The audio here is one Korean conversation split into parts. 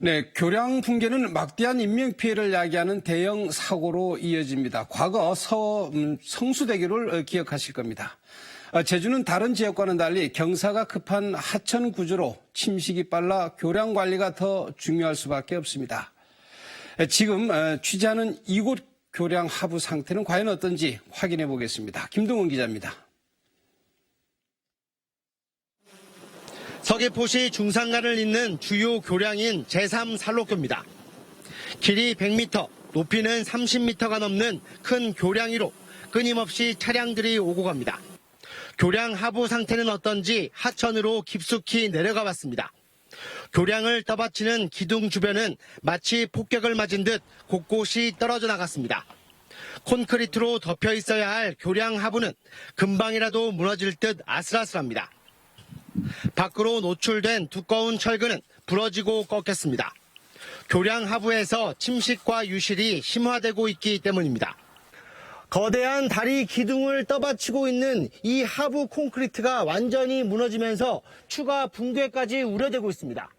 네, 교량 붕괴는 막대한 인명 피해를 야기하는 대형 사고로 이어집니다. 과거 서, 음, 성수대교를 어, 기억하실 겁니다. 어, 제주는 다른 지역과는 달리 경사가 급한 하천 구조로 침식이 빨라 교량 관리가 더 중요할 수밖에 없습니다. 에, 지금 어, 취재하는 이곳 교량 하부 상태는 과연 어떤지 확인해 보겠습니다. 김동원 기자입니다. 서귀포시 중산간을 잇는 주요 교량인 제3산로교입니다. 길이 100m, 높이는 30m가 넘는 큰 교량 위로 끊임없이 차량들이 오고 갑니다. 교량 하부 상태는 어떤지 하천으로 깊숙이 내려가 봤습니다. 교량을 떠받치는 기둥 주변은 마치 폭격을 맞은 듯 곳곳이 떨어져 나갔습니다. 콘크리트로 덮여 있어야 할 교량 하부는 금방이라도 무너질 듯 아슬아슬합니다. 밖으로 노출된 두꺼운 철근은 부러지고 꺾였습니다. 교량 하부에서 침식과 유실이 심화되고 있기 때문입니다. 거대한 다리 기둥을 떠받치고 있는 이 하부 콘크리트가 완전히 무너지면서 추가 붕괴까지 우려되고 있습니다.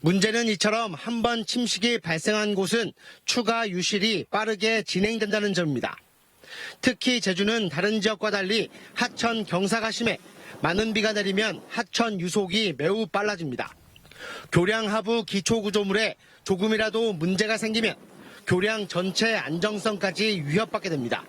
문제는 이처럼 한 번 침식이 발생한 곳은 추가 유실이 빠르게 진행된다는 점입니다. 특히 제주는 다른 지역과 달리 하천 경사가 심해 많은 비가 내리면 하천 유속이 매우 빨라집니다. 교량 하부 기초 구조물에 조금이라도 문제가 생기면 교량 전체 안정성까지 위협받게 됩니다.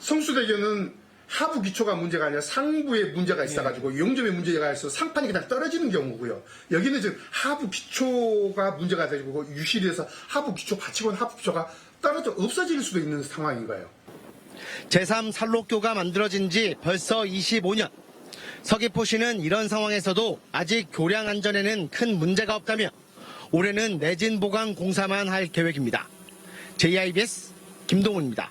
성수대교는 하부 기초가 문제가 아니라 상부에 문제가 있어가지고 용접에 문제가 있어서 상판이 그냥 떨어지는 경우고요. 여기는 지금 하부 기초가 문제가 되고 유실에서 하부 기초 받치고는 하부 기초가 떨어져 없어질 수도 있는 상황인 거예요. 제3산록교가 만들어진 지 벌써 25년. 서귀포시는 이런 상황에서도 아직 교량 안전에는 큰 문제가 없다며 올해는 내진 보강 공사만 할 계획입니다. JIBS 김동훈입니다.